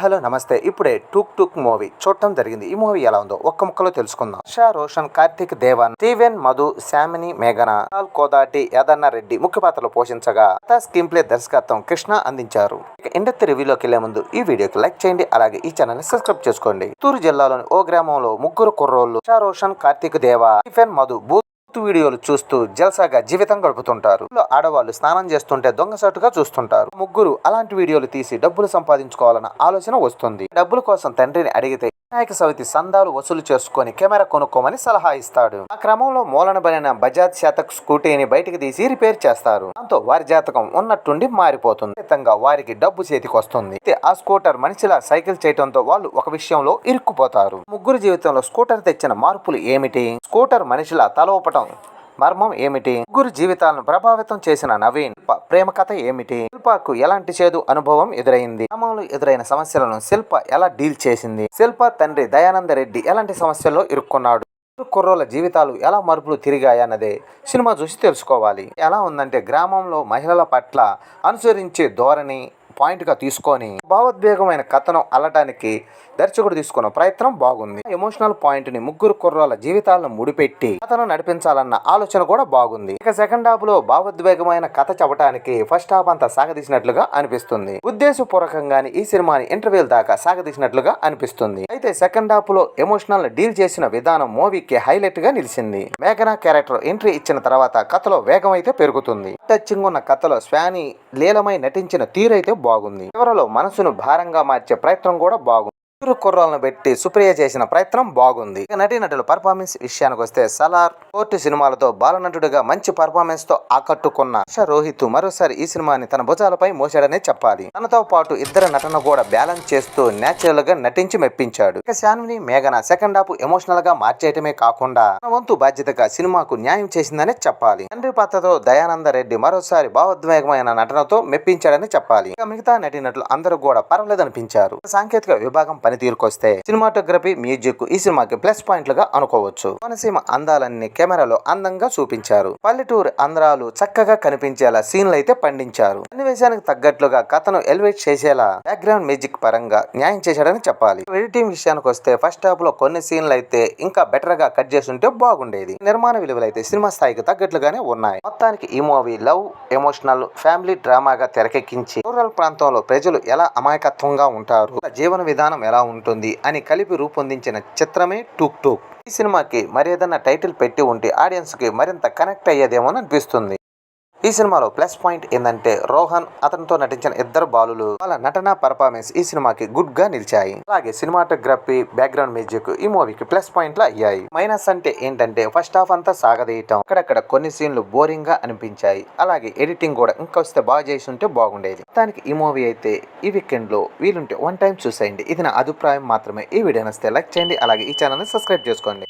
Hello నమస్తే. ఇప్పుడే టూక్ టూక్ movie చూడటం జరిగింది. ఈ మూవీ ఎలా ఉందో ఒక్క ముక్కలో తెలుసుకుందాం. షా రోషన్ కార్తిక్ దేవన్ స్టీవెన్ మధు శామిని మేఘన లాల్ కోదాటి యాదన్న రెడ్డి ముఖ్య పాత్రలు పోషించగా కథా స్క్రీన్ ప్లే దర్శకత్వం కృష్ణ అందించారు. ఇక రివ్యూలోకి వెళ్ళే ముందు ఈ వీడియోకి లైక్ చేయండి. అలాగే ఈ ఛానల్ని సబ్స్క్రైబ్ చేసుకోండి. తూరు జిల్లాలోని ఓ గ్రామంలో ముగ్గురు కుర్రోళ్ళు షా రోషన్ కార్తిక్ దేవ స్టీఫెన్ మధు బూత్ వీడియోలు చూస్తూ జల్సాగా జీవితం గడుపుతుంటారు. ఆడవాళ్ళు స్నానం చేస్తుంటే దొంగసాటుగా చూస్తుంటారు. ముగ్గురు అలాంటి వీడియోలు తీసి డబ్బులు సంపాదించుకోవాలన్న ఆలోచన వస్తుంది. డబ్బుల కోసం తండ్రిని అడిగితే వినాయక సవితి సందాలు వసూలు చేసుకొని కెమెరా కొనుక్కోమని సలహా ఇస్తాడు. ఆ క్రమంలో మూలన బలిన బజాజ్ శాతక్ స్కూటీని బయటికి తీసి రిపేర్ చేస్తారు. దాంతో వారి జాతకం ఉన్నట్టుండి మారిపోతుంది. ఫలితంగా వారికి డబ్బు చేతికి వస్తుంది. అయితే ఆ స్కూటర్ మనిషిలా సైకిల్ చేయడంతో వాళ్ళు ఒక విషయంలో ఇరుక్కుపోతారు. ముగ్గురు జీవితంలో స్కూటర్ తెచ్చిన మార్పులు ఏమిటి? స్కూటర్ మనిషిలా తల ఊపటం మర్మం ఏమిటి? ముగ్గురు జీవితాలను ప్రభావితం చేసిన నవీన్ ప్రేమ కథ ఏమిటి? శిల్పకు ఎలాంటి చేదు అనుభవం ఎదురైంది? గ్రామంలో ఎదురైన సమస్యలను శిల్ప ఎలా డీల్ చేసింది? శిల్ప తండ్రి దయానంద రెడ్డి ఎలాంటి సమస్యల్లో ఇరుక్కున్నాడు? కుర్రోల జీవితాలు ఎలా మరుపులు తిరిగాయన్నదే సినిమా చూసి తెలుసుకోవాలి. ఎలా ఉందంటే గ్రామంలో మహిళల పట్ల అనుసరించే ధోరణి పాయింట్గా తీసుకొని భావోద్వేగమైన కథను అల్లటానికి దర్శకుడు తీసుకున్న ప్రయత్నం బాగుంది. ఎమోషనల్ పాయింట్ని ముగ్గురు కుర్రాల జీవితాలను ముడిపెట్టి కథను నడిపించాలన్న ఆలోచన కూడా బాగుంది. ఇక సెకండ్ హాఫ్లో భావోద్వేగమైన కథ చెప్పడానికి ఫస్ట్ హాఫ్ అంతా సాగదీసినట్లుగా అనిపిస్తుంది. ఉద్దేశపూర్వకంగానే ఈ సినిమాని ఇంటర్వ్యూల్ దాకా సాగదీసినట్లుగా అనిపిస్తుంది. అయితే సెకండ్ హాఫ్లో ఎమోషనల్ డీల్ చేసిన విధానం మూవీకి హైలైట్గా నిలిచింది. మేఘనా క్యారెక్టర్ ఎంట్రీ ఇచ్చిన తర్వాత కథలో వేగం అయితే పెరుగుతుంది. టచింగ్ ఉన్న కథలో స్వాని లీలమై నటించిన తీరైతే బాగుంది. చివరలో మనసును భారంగా మార్చే ప్రయత్నం కూడా బాగుంది. ఇద్దరు కుర్రాలను పెట్టి సుప్రియ చేసిన ప్రయత్నం బాగుంది. ఇక నటీనటుల పర్ఫార్మెన్స్ విషయానికి వస్తే సలార్ కోర్టు సినిమాలతో బాలనటుడిగా మంచి పర్ఫార్మెన్స్తో ఆకట్టుకున్న రోహిత్ మరోసారి ఈ సినిమాని తన భుజాలపై మోసాడనే చెప్పాలి. తనతో పాటు ఇద్దరు నటన కూడా బ్యాలెన్స్ చేస్తూ నేచురల్గా నటించి మెప్పించాడు. ఇక శాన్విని మేఘన సెకండ్ హాఫ్ ఎమోషనల్గా మార్చేయటమే కాకుండా తన వంతు బాధ్యతగా సినిమాకు న్యాయం చేసిందనే చెప్పాలి. తండ్రి పాత్రతో దయానంద రెడ్డి మరోసారి భావోద్వేగమైన నటనతో మెప్పించాడని చెప్పాలి. ఇక మిగతా నటీనటులు అందరూ కూడా పర్వాలేదనిపించారు. సాంకేతిక విభాగం పనితీరుకొస్తే సినిమాటోగ్రఫీ మ్యూజిక్ ఈ సినిమాకి ప్లస్ పాయింట్లుగా అనుకోవచ్చు. కోనసీమ అందాలన్నీ కెమెరాలో అందంగా చూపించారు. పల్లెటూరు అందాలు చక్కగా కనిపించేలా సీన్లు అయితే పండించారు. సన్నివేశానికి తగ్గట్లుగా కథను ఎలివేట్ చేసేలా బ్యాక్గ్రౌండ్ మ్యూజిక్ పరంగా న్యాయం చేశాడని చెప్పాలి. ఎడిటింగ్ విషయానికి వస్తే ఫస్ట్ హాఫ్లో కొన్ని సీన్లు అయితే ఇంకా బెటర్గా కట్ చేస్తుంటే బాగుండేది. నిర్మాణ విలువలు అయితే సినిమా స్థాయికి తగ్గట్లుగానే ఉన్నాయి. మొత్తానికి ఈ మూవీ లవ్ ఎమోషనల్ ఫ్యామిలీ డ్రామాగా తెరకెక్కించి రూరల్ ప్రాంతంలో ప్రజలు ఎలా అమాయకత్వంగా ఉంటారు? జీవన విధానం ఎలా ఉంటుంది అని కలిపి రూపొందించిన చిత్రమే టూక్ టూక్. ఈ సినిమాకి మరి టైటిల్ పెట్టి ఉంటే ఆడియన్స్కి మరింత కనెక్ట్ అయ్యేదేమో అనిపిస్తుంది ఈ సినిమాలో ప్లస్ పాయింట్ ఏంటంటే రోహన్ అతనితో నటించిన ఇద్దరు బాలులు వాళ్ళ నటన పర్ఫార్మెన్స్ ఈ సినిమాకి గుడ్గా నిలిచాయి. అలాగే సినిమాటోగ్రఫీ బ్యాక్గ్రౌండ్ మ్యూజిక్ ఈ మూవీకి ప్లస్ పాయింట్లు అయ్యాయి. మైనస్ అంటే ఏంటంటే ఫస్ట్ హాఫ్ అంతా సాగదీయటం. అక్కడక్కడ కొన్ని సీన్లు బోరింగ్గా అనిపించాయి. అలాగే ఎడిటింగ్ కూడా ఇంకా వస్తే బాగా చేసి ఉంటే బాగుండేది. దానికి ఈ మూవీ అయితే ఈ వీకెండ్లో వీలుంటే వన్ టైం చూసేయండి. ఇది నా అభిప్రాయం మాత్రమే. ఈ వీడియో నస్తే లైక్ చేయండి. అలాగే ఈ ఛానల్ని సబ్స్క్రైబ్ చేసుకోండి.